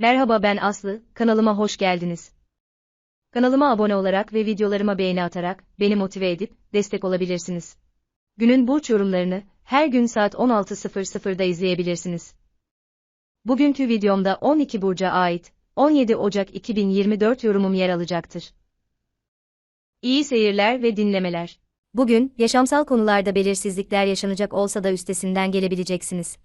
Merhaba ben Aslı, kanalıma hoş geldiniz. Kanalıma abone olarak ve videolarıma beğeni atarak beni motive edip destek olabilirsiniz. Günün burç yorumlarını her gün saat 16.00'da izleyebilirsiniz. Bugünkü videomda 12 burca ait 17 Ocak 2024 yorumum yer alacaktır. İyi seyirler ve dinlemeler. Bugün yaşamsal konularda belirsizlikler yaşanacak olsa da üstesinden gelebileceksiniz.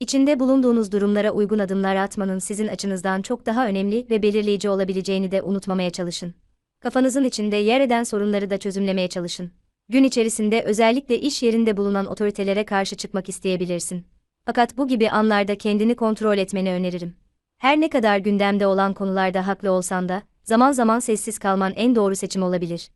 İçinde bulunduğunuz durumlara uygun adımlar atmanın sizin açınızdan çok daha önemli ve belirleyici olabileceğini de unutmamaya çalışın. Kafanızın içinde yer eden sorunları da çözümlemeye çalışın. Gün içerisinde özellikle iş yerinde bulunan otoritelere karşı çıkmak isteyebilirsin. Fakat bu gibi anlarda kendini kontrol etmeni öneririm. Her ne kadar gündemde olan konularda haklı olsan da, zaman zaman sessiz kalman en doğru seçim olabilir.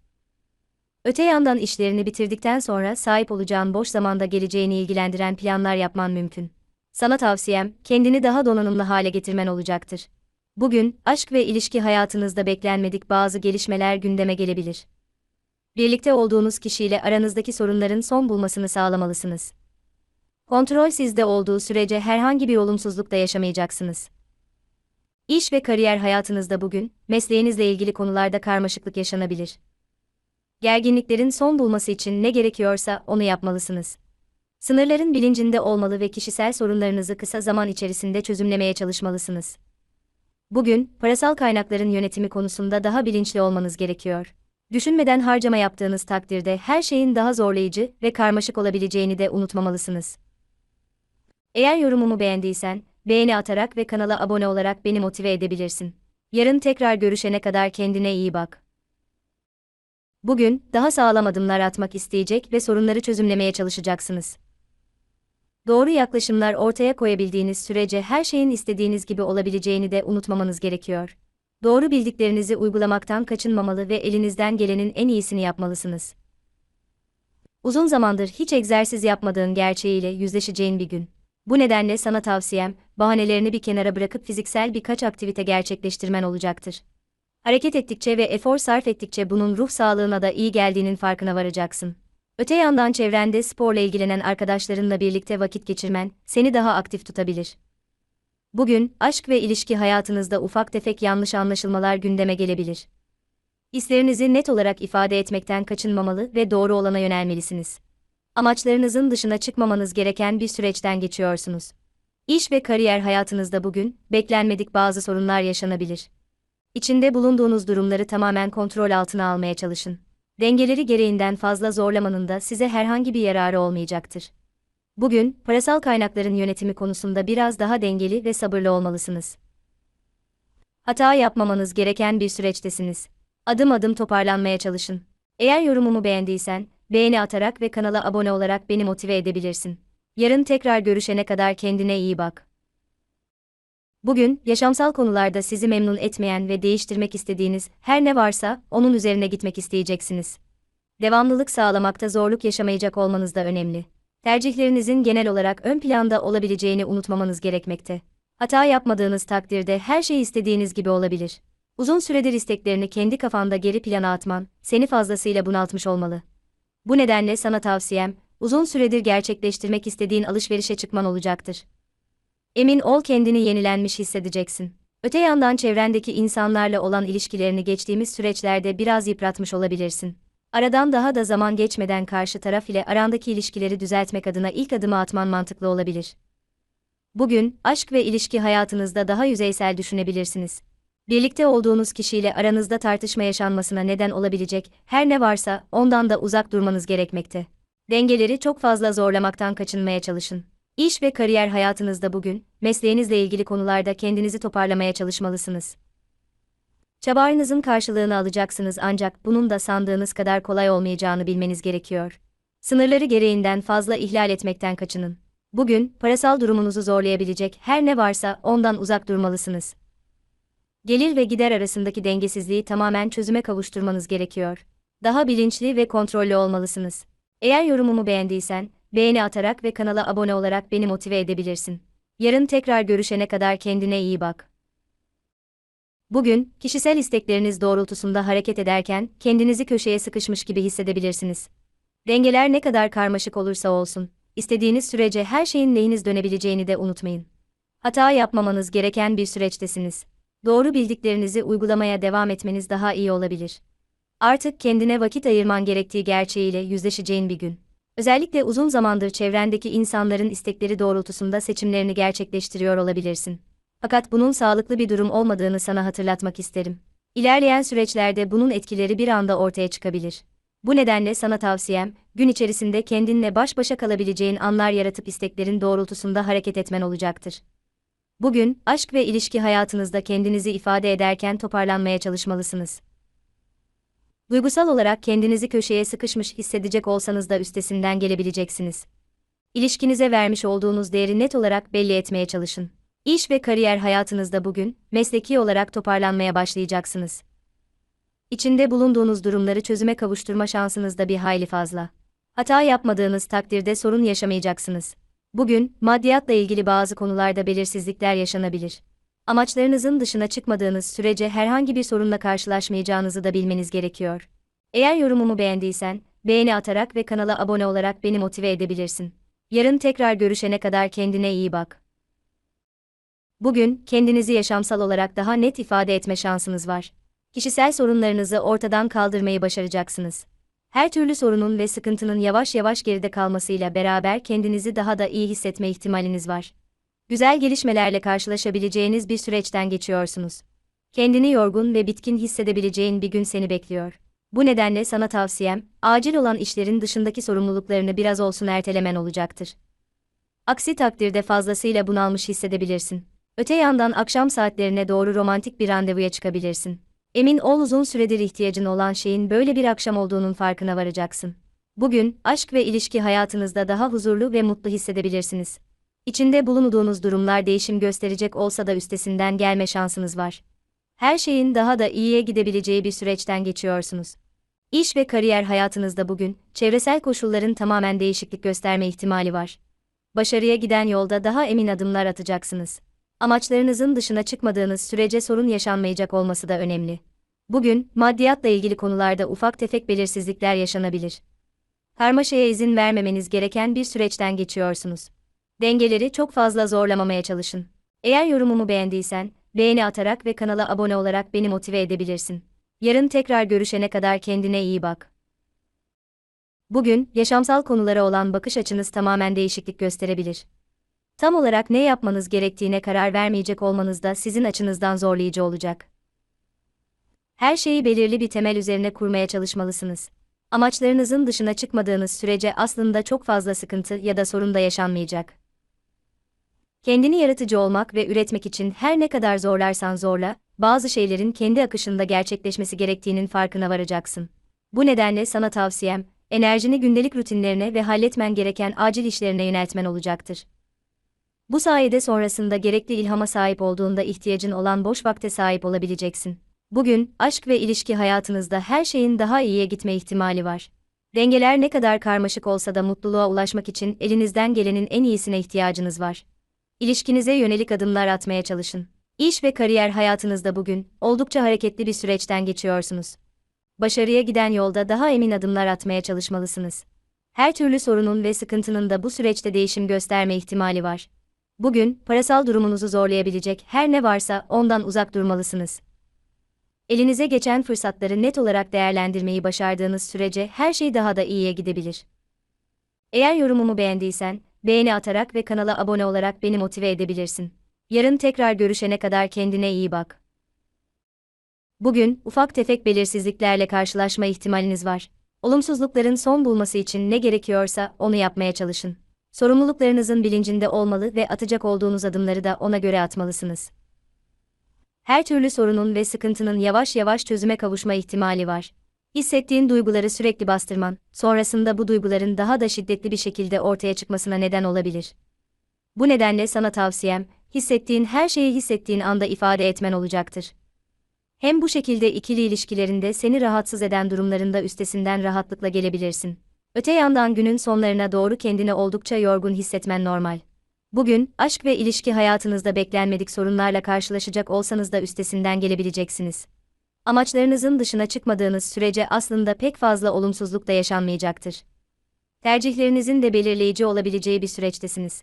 Öte yandan işlerini bitirdikten sonra sahip olacağın boş zamanda geleceğini ilgilendiren planlar yapman mümkün. Sana tavsiyem, kendini daha donanımlı hale getirmen olacaktır. Bugün, aşk ve ilişki hayatınızda beklenmedik bazı gelişmeler gündeme gelebilir. Birlikte olduğunuz kişiyle aranızdaki sorunların son bulmasını sağlamalısınız. Kontrol sizde olduğu sürece herhangi bir olumsuzluk da yaşamayacaksınız. İş ve kariyer hayatınızda bugün, mesleğinizle ilgili konularda karmaşıklık yaşanabilir. Gerginliklerin son bulması için ne gerekiyorsa onu yapmalısınız. Sınırların bilincinde olmalı ve kişisel sorunlarınızı kısa zaman içerisinde çözümlemeye çalışmalısınız. Bugün, parasal kaynakların yönetimi konusunda daha bilinçli olmanız gerekiyor. Düşünmeden harcama yaptığınız takdirde her şeyin daha zorlayıcı ve karmaşık olabileceğini de unutmamalısınız. Eğer yorumumu beğendiysen, beğeni atarak ve kanala abone olarak beni motive edebilirsin. Yarın tekrar görüşene kadar kendine iyi bak. Bugün, daha sağlam adımlar atmak isteyecek ve sorunları çözümlemeye çalışacaksınız. Doğru yaklaşımlar ortaya koyabildiğiniz sürece her şeyin istediğiniz gibi olabileceğini de unutmamanız gerekiyor. Doğru bildiklerinizi uygulamaktan kaçınmamalı ve elinizden gelenin en iyisini yapmalısınız. Uzun zamandır hiç egzersiz yapmadığın gerçeğiyle yüzleşeceğin bir gün. Bu nedenle sana tavsiyem, bahanelerini bir kenara bırakıp fiziksel birkaç aktivite gerçekleştirmen olacaktır. Hareket ettikçe ve efor sarf ettikçe bunun ruh sağlığına da iyi geldiğinin farkına varacaksın. Öte yandan çevrende sporla ilgilenen arkadaşlarınla birlikte vakit geçirmen seni daha aktif tutabilir. Bugün aşk ve ilişki hayatınızda ufak tefek yanlış anlaşılmalar gündeme gelebilir. Hislerinizi net olarak ifade etmekten kaçınmamalı ve doğru olana yönelmelisiniz. Amaçlarınızın dışına çıkmamanız gereken bir süreçten geçiyorsunuz. İş ve kariyer hayatınızda bugün beklenmedik bazı sorunlar yaşanabilir. İçinde bulunduğunuz durumları tamamen kontrol altına almaya çalışın dengeleri gereğinden fazla zorlamanın da size herhangi bir yararı olmayacaktır. Bugün, parasal kaynakların yönetimi konusunda biraz daha dengeli ve sabırlı olmalısınız. Hata yapmamanız gereken bir süreçtesiniz. Adım adım toparlanmaya çalışın. Eğer yorumumu beğendiysen, beğeni atarak ve kanala abone olarak beni motive edebilirsin. Yarın tekrar görüşene kadar kendine iyi bak. Bugün, yaşamsal konularda sizi memnun etmeyen ve değiştirmek istediğiniz her ne varsa, onun üzerine gitmek isteyeceksiniz. Devamlılık sağlamakta zorluk yaşamayacak olmanız da önemli. Tercihlerinizin genel olarak ön planda olabileceğini unutmamanız gerekmekte. Hata yapmadığınız takdirde her şey istediğiniz gibi olabilir. Uzun süredir isteklerini kendi kafanda geri plana atman, seni fazlasıyla bunaltmış olmalı. Bu nedenle sana tavsiyem, uzun süredir gerçekleştirmek istediğin alışverişe çıkman olacaktır. Emin ol kendini yenilenmiş hissedeceksin. Öte yandan çevrendeki insanlarla olan ilişkilerini geçtiğimiz süreçlerde biraz yıpratmış olabilirsin. Aradan daha da zaman geçmeden karşı taraf ile arandaki ilişkileri düzeltmek adına ilk adımı atman mantıklı olabilir. Bugün, aşk ve ilişki hayatınızda daha yüzeysel düşünebilirsiniz. Birlikte olduğunuz kişiyle aranızda tartışma yaşanmasına neden olabilecek her ne varsa ondan da uzak durmanız gerekmekte. Dengeleri çok fazla zorlamaktan kaçınmaya çalışın. İş ve kariyer hayatınızda bugün, mesleğinizle ilgili konularda kendinizi toparlamaya çalışmalısınız. Çabalarınızın karşılığını alacaksınız ancak bunun da sandığınız kadar kolay olmayacağını bilmeniz gerekiyor. Sınırları gereğinden fazla ihlal etmekten kaçının. Bugün, parasal durumunuzu zorlayabilecek her ne varsa ondan uzak durmalısınız. Gelir ve gider arasındaki dengesizliği tamamen çözüme kavuşturmanız gerekiyor. Daha bilinçli ve kontrollü olmalısınız. Eğer yorumumu beğendiysen, beğeni atarak ve kanala abone olarak beni motive edebilirsin. Yarın tekrar görüşene kadar kendine iyi bak. Bugün, kişisel istekleriniz doğrultusunda hareket ederken kendinizi köşeye sıkışmış gibi hissedebilirsiniz. Dengeler ne kadar karmaşık olursa olsun, istediğiniz sürece her şeyin lehiniz dönebileceğini de unutmayın. Hata yapmamanız gereken bir süreçtesiniz. Doğru bildiklerinizi uygulamaya devam etmeniz daha iyi olabilir. Artık kendine vakit ayırman gerektiği gerçeğiyle yüzleşeceğin bir gün. Özellikle uzun zamandır çevrendeki insanların istekleri doğrultusunda seçimlerini gerçekleştiriyor olabilirsin. Fakat bunun sağlıklı bir durum olmadığını sana hatırlatmak isterim. İlerleyen süreçlerde bunun etkileri bir anda ortaya çıkabilir. Bu nedenle sana tavsiyem, gün içerisinde kendinle baş başa kalabileceğin anlar yaratıp isteklerin doğrultusunda hareket etmen olacaktır. Bugün, aşk ve ilişki hayatınızda kendinizi ifade ederken toparlanmaya çalışmalısınız. Duygusal olarak kendinizi köşeye sıkışmış hissedecek olsanız da üstesinden gelebileceksiniz. İlişkinize vermiş olduğunuz değeri net olarak belli etmeye çalışın. İş ve kariyer hayatınızda bugün, mesleki olarak toparlanmaya başlayacaksınız. İçinde bulunduğunuz durumları çözüme kavuşturma şansınız da bir hayli fazla. Hata yapmadığınız takdirde sorun yaşamayacaksınız. Bugün, maddiyatla ilgili bazı konularda belirsizlikler yaşanabilir. Amaçlarınızın dışına çıkmadığınız sürece herhangi bir sorunla karşılaşmayacağınızı da bilmeniz gerekiyor. Eğer yorumumu beğendiysen, beğeni atarak ve kanala abone olarak beni motive edebilirsin. Yarın tekrar görüşene kadar kendine iyi bak. Bugün, kendinizi yaşamsal olarak daha net ifade etme şansınız var. Kişisel sorunlarınızı ortadan kaldırmayı başaracaksınız. Her türlü sorunun ve sıkıntının yavaş yavaş geride kalmasıyla beraber kendinizi daha da iyi hissetme ihtimaliniz var. Güzel gelişmelerle karşılaşabileceğiniz bir süreçten geçiyorsunuz. Kendini yorgun ve bitkin hissedebileceğin bir gün seni bekliyor. Bu nedenle sana tavsiyem, acil olan işlerin dışındaki sorumluluklarını biraz olsun ertelemen olacaktır. Aksi takdirde fazlasıyla bunalmış hissedebilirsin. Öte yandan akşam saatlerine doğru romantik bir randevuya çıkabilirsin. Emin ol uzun süredir ihtiyacın olan şeyin böyle bir akşam olduğunun farkına varacaksın. Bugün, aşk ve ilişki hayatınızda daha huzurlu ve mutlu hissedebilirsiniz. İçinde bulunduğunuz durumlar değişim gösterecek olsa da üstesinden gelme şansınız var. Her şeyin daha da iyiye gidebileceği bir süreçten geçiyorsunuz. İş ve kariyer hayatınızda bugün, çevresel koşulların tamamen değişiklik gösterme ihtimali var. Başarıya giden yolda daha emin adımlar atacaksınız. Amaçlarınızın dışına çıkmadığınız sürece sorun yaşanmayacak olması da önemli. Bugün, maddiyatla ilgili konularda ufak tefek belirsizlikler yaşanabilir. Karmaşaya izin vermemeniz gereken bir süreçten geçiyorsunuz. Dengeleri çok fazla zorlamamaya çalışın. Eğer yorumumu beğendiysen, beğeni atarak ve kanala abone olarak beni motive edebilirsin. Yarın tekrar görüşene kadar kendine iyi bak. Bugün, yaşamsal konulara olan bakış açınız tamamen değişiklik gösterebilir. Tam olarak ne yapmanız gerektiğine karar vermeyecek olmanız da sizin açınızdan zorlayıcı olacak. Her şeyi belirli bir temel üzerine kurmaya çalışmalısınız. Amaçlarınızın dışına çıkmadığınız sürece aslında çok fazla sıkıntı ya da sorun da yaşanmayacak. Kendini yaratıcı olmak ve üretmek için her ne kadar zorlarsan zorla, bazı şeylerin kendi akışında gerçekleşmesi gerektiğinin farkına varacaksın. Bu nedenle sana tavsiyem, enerjini gündelik rutinlerine ve halletmen gereken acil işlerine yöneltmen olacaktır. Bu sayede sonrasında gerekli ilhama sahip olduğunda ihtiyacın olan boş vakte sahip olabileceksin. Bugün, aşk ve ilişki hayatınızda her şeyin daha iyiye gitme ihtimali var. Dengeler ne kadar karmaşık olsa da mutluluğa ulaşmak için elinizden gelenin en iyisine ihtiyacınız var. İlişkinize yönelik adımlar atmaya çalışın. İş ve kariyer hayatınızda bugün oldukça hareketli bir süreçten geçiyorsunuz. Başarıya giden yolda daha emin adımlar atmaya çalışmalısınız. Her türlü sorunun ve sıkıntının da bu süreçte değişim gösterme ihtimali var. Bugün parasal durumunuzu zorlayabilecek her ne varsa ondan uzak durmalısınız. Elinize geçen fırsatları net olarak değerlendirmeyi başardığınız sürece her şey daha da iyiye gidebilir. Eğer yorumumu beğendiysen, beğeni atarak ve kanala abone olarak beni motive edebilirsin. Yarın tekrar görüşene kadar kendine iyi bak. Bugün, ufak tefek belirsizliklerle karşılaşma ihtimaliniz var. Olumsuzlukların son bulması için ne gerekiyorsa onu yapmaya çalışın. Sorumluluklarınızın bilincinde olmalı ve atacak olduğunuz adımları da ona göre atmalısınız. Her türlü sorunun ve sıkıntının yavaş yavaş çözüme kavuşma ihtimali var. Hissettiğin duyguları sürekli bastırman, sonrasında bu duyguların daha da şiddetli bir şekilde ortaya çıkmasına neden olabilir. Bu nedenle sana tavsiyem, hissettiğin her şeyi hissettiğin anda ifade etmen olacaktır. Hem bu şekilde ikili ilişkilerinde seni rahatsız eden durumlarında üstesinden rahatlıkla gelebilirsin. Öte yandan günün sonlarına doğru kendini oldukça yorgun hissetmen normal. Bugün, aşk ve ilişki hayatınızda beklenmedik sorunlarla karşılaşacak olsanız da üstesinden gelebileceksiniz. Amaçlarınızın dışına çıkmadığınız sürece aslında pek fazla olumsuzluk da yaşanmayacaktır. Tercihlerinizin de belirleyici olabileceği bir süreçtesiniz.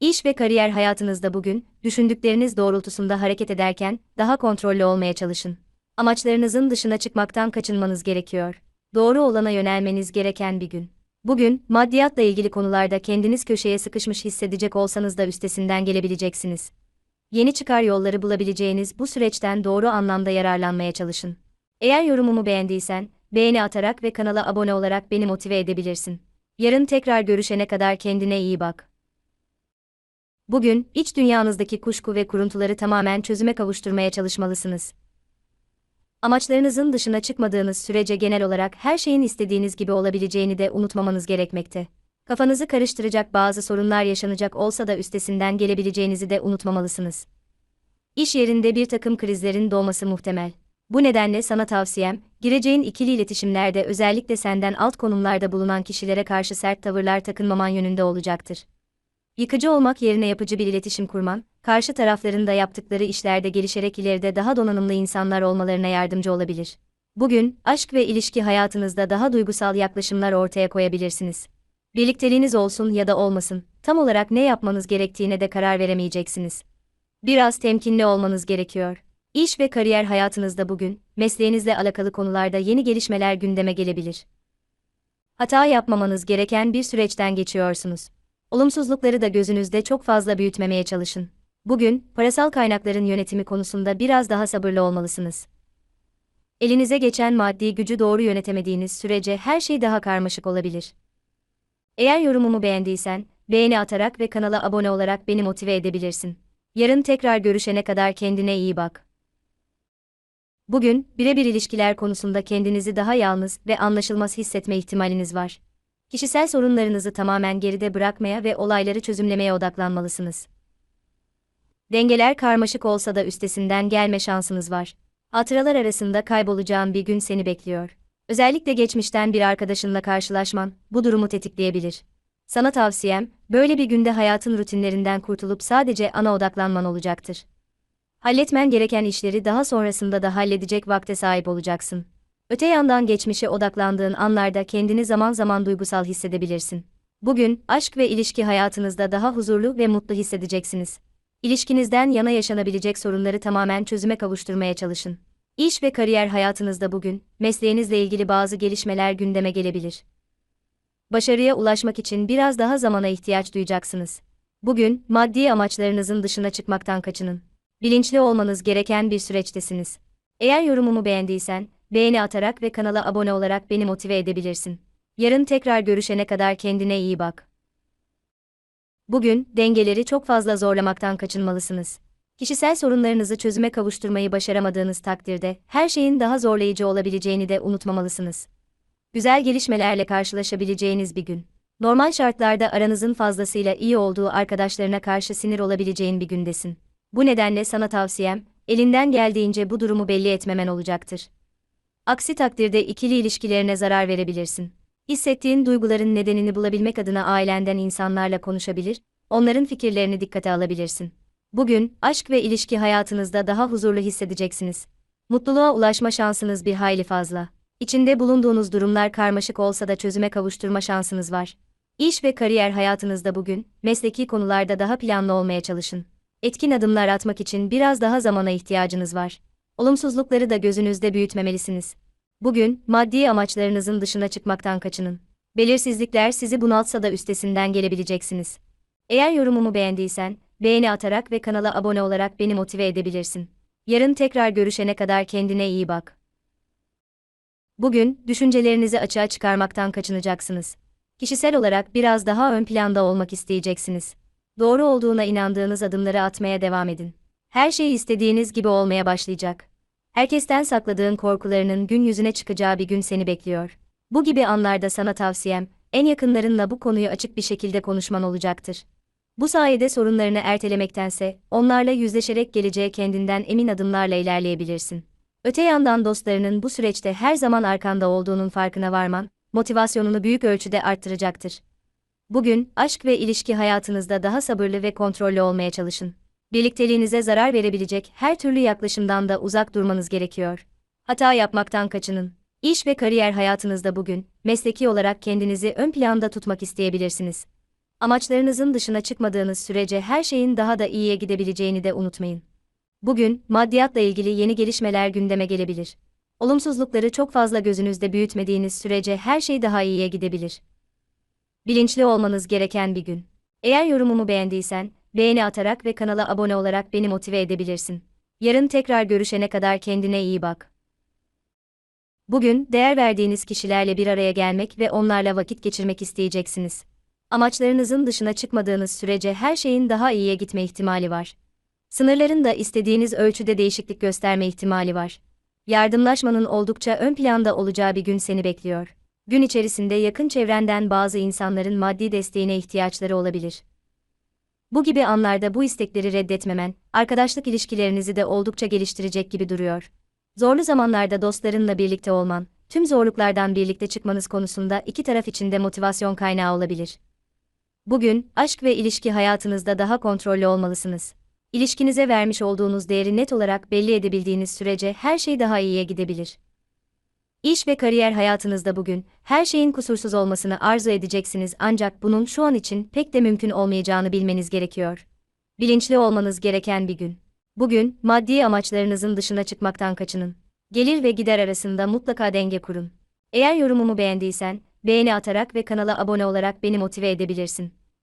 İş ve kariyer hayatınızda bugün, düşündükleriniz doğrultusunda hareket ederken, daha kontrollü olmaya çalışın. Amaçlarınızın dışına çıkmaktan kaçınmanız gerekiyor. Doğru olana yönelmeniz gereken bir gün. Bugün, maddiyatla ilgili konularda kendiniz köşeye sıkışmış hissedecek olsanız da üstesinden gelebileceksiniz. Yeni çıkar yolları bulabileceğiniz bu süreçten doğru anlamda yararlanmaya çalışın. Eğer yorumumu beğendiysen, beğeni atarak ve kanala abone olarak beni motive edebilirsin. Yarın tekrar görüşene kadar kendine iyi bak. Bugün, iç dünyanızdaki kuşku ve kuruntuları tamamen çözüme kavuşturmaya çalışmalısınız. Amaçlarınızın dışına çıkmadığınız sürece genel olarak her şeyin istediğiniz gibi olabileceğini de unutmamanız gerekmekte. Kafanızı karıştıracak bazı sorunlar yaşanacak olsa da üstesinden gelebileceğinizi de unutmamalısınız. İş yerinde bir takım krizlerin doğması muhtemel. Bu nedenle sana tavsiyem, gireceğin ikili iletişimlerde özellikle senden alt konumlarda bulunan kişilere karşı sert tavırlar takınmaman yönünde olacaktır. Yıkıcı olmak yerine yapıcı bir iletişim kurman, karşı tarafların da yaptıkları işlerde gelişerek ileride daha donanımlı insanlar olmalarına yardımcı olabilir. Bugün, aşk ve ilişki hayatınızda daha duygusal yaklaşımlar ortaya koyabilirsiniz. Birlikteliğiniz olsun ya da olmasın, tam olarak ne yapmanız gerektiğine de karar veremeyeceksiniz. Biraz temkinli olmanız gerekiyor. İş ve kariyer hayatınızda bugün, mesleğinizle alakalı konularda yeni gelişmeler gündeme gelebilir. Hata yapmamanız gereken bir süreçten geçiyorsunuz. Olumsuzlukları da gözünüzde çok fazla büyütmemeye çalışın. Bugün, parasal kaynakların yönetimi konusunda biraz daha sabırlı olmalısınız. Elinize geçen maddi gücü doğru yönetemediğiniz sürece her şey daha karmaşık olabilir. Eğer yorumumu beğendiysen, beğeni atarak ve kanala abone olarak beni motive edebilirsin. Yarın tekrar görüşene kadar kendine iyi bak. Bugün, birebir ilişkiler konusunda kendinizi daha yalnız ve anlaşılmaz hissetme ihtimaliniz var. Kişisel sorunlarınızı tamamen geride bırakmaya ve olayları çözümlemeye odaklanmalısınız. Dengeler karmaşık olsa da üstesinden gelme şansınız var. Hatıralar arasında kaybolacağın bir gün seni bekliyor. Özellikle geçmişten bir arkadaşınla karşılaşman bu durumu tetikleyebilir. Sana tavsiyem, böyle bir günde hayatın rutinlerinden kurtulup sadece ana odaklanman olacaktır. Halletmen gereken işleri daha sonrasında da halledecek vakte sahip olacaksın. Öte yandan geçmişe odaklandığın anlarda kendini zaman zaman duygusal hissedebilirsin. Bugün, aşk ve ilişki hayatınızda daha huzurlu ve mutlu hissedeceksiniz. İlişkinizden yana yaşanabilecek sorunları tamamen çözüme kavuşturmaya çalışın. İş ve kariyer hayatınızda bugün, mesleğinizle ilgili bazı gelişmeler gündeme gelebilir. Başarıya ulaşmak için biraz daha zamana ihtiyaç duyacaksınız. Bugün, maddi amaçlarınızın dışına çıkmaktan kaçının. Bilinçli olmanız gereken bir süreçtesiniz. Eğer yorumumu beğendiysen, beğeni atarak ve kanala abone olarak beni motive edebilirsin. Yarın tekrar görüşene kadar kendine iyi bak. Bugün, dengeleri çok fazla zorlamaktan kaçınmalısınız. Kişisel sorunlarınızı çözüme kavuşturmayı başaramadığınız takdirde, her şeyin daha zorlayıcı olabileceğini de unutmamalısınız. Güzel gelişmelerle karşılaşabileceğiniz bir gün. Normal şartlarda aranızın fazlasıyla iyi olduğu arkadaşlarına karşı sinir olabileceğin bir gündesin. Bu nedenle sana tavsiyem, elinden geldiğince bu durumu belli etmemen olacaktır. Aksi takdirde ikili ilişkilerine zarar verebilirsin. Hissettiğin duyguların nedenini bulabilmek adına ailenden insanlarla konuşabilir, onların fikirlerini dikkate alabilirsin. Bugün, aşk ve ilişki hayatınızda daha huzurlu hissedeceksiniz. Mutluluğa ulaşma şansınız bir hayli fazla. İçinde bulunduğunuz durumlar karmaşık olsa da çözüme kavuşturma şansınız var. İş ve kariyer hayatınızda bugün, mesleki konularda daha planlı olmaya çalışın. Etkin adımlar atmak için biraz daha zamana ihtiyacınız var. Olumsuzlukları da gözünüzde büyütmemelisiniz. Bugün, maddi amaçlarınızın dışına çıkmaktan kaçının. Belirsizlikler sizi bunaltsa da üstesinden gelebileceksiniz. Eğer yorumumu beğendiysen, beğeni atarak ve kanala abone olarak beni motive edebilirsin. Yarın tekrar görüşene kadar kendine iyi bak. Bugün, düşüncelerinizi açığa çıkarmaktan kaçınacaksınız. Kişisel olarak biraz daha ön planda olmak isteyeceksiniz. Doğru olduğuna inandığınız adımları atmaya devam edin. Her şey istediğiniz gibi olmaya başlayacak. Herkesten sakladığın korkularının gün yüzüne çıkacağı bir gün seni bekliyor. Bu gibi anlarda sana tavsiyem, en yakınlarınla bu konuyu açık bir şekilde konuşman olacaktır. Bu sayede sorunlarını ertelemektense, onlarla yüzleşerek geleceğe kendinden emin adımlarla ilerleyebilirsin. Öte yandan dostlarının bu süreçte her zaman arkanda olduğunun farkına varman, motivasyonunu büyük ölçüde arttıracaktır. Bugün, aşk ve ilişki hayatınızda daha sabırlı ve kontrollü olmaya çalışın. Birlikteliğinize zarar verebilecek her türlü yaklaşımdan da uzak durmanız gerekiyor. Hata yapmaktan kaçının. İş ve kariyer hayatınızda bugün, mesleki olarak kendinizi ön planda tutmak isteyebilirsiniz. Amaçlarınızın dışına çıkmadığınız sürece her şeyin daha da iyiye gidebileceğini de unutmayın. Bugün, maddiyatla ilgili yeni gelişmeler gündeme gelebilir. Olumsuzlukları çok fazla gözünüzde büyütmediğiniz sürece her şey daha iyiye gidebilir. Bilinçli olmanız gereken bir gün. Eğer yorumumu beğendiysen, beğeni atarak ve kanala abone olarak beni motive edebilirsin. Yarın tekrar görüşene kadar kendine iyi bak. Bugün, değer verdiğiniz kişilerle bir araya gelmek ve onlarla vakit geçirmek isteyeceksiniz. Amaçlarınızın dışına çıkmadığınız sürece her şeyin daha iyiye gitme ihtimali var. Sınırların da istediğiniz ölçüde değişiklik gösterme ihtimali var. Yardımlaşmanın oldukça ön planda olacağı bir gün seni bekliyor. Gün içerisinde yakın çevrenden bazı insanların maddi desteğine ihtiyaçları olabilir. Bu gibi anlarda bu istekleri reddetmemen, arkadaşlık ilişkilerinizi de oldukça geliştirecek gibi duruyor. Zorlu zamanlarda dostlarınla birlikte olman, tüm zorluklardan birlikte çıkmanız konusunda iki taraf için de motivasyon kaynağı olabilir. Bugün, aşk ve ilişki hayatınızda daha kontrollü olmalısınız. İlişkinize vermiş olduğunuz değeri net olarak belli edebildiğiniz sürece her şey daha iyiye gidebilir. İş ve kariyer hayatınızda bugün, her şeyin kusursuz olmasını arzu edeceksiniz ancak bunun şu an için pek de mümkün olmayacağını bilmeniz gerekiyor. Bilinçli olmanız gereken bir gün. Bugün, maddi amaçlarınızın dışına çıkmaktan kaçının. Gelir ve gider arasında mutlaka denge kurun. Eğer yorumumu beğendiysen, beğeni atarak ve kanala abone olarak beni motive edebilirsin.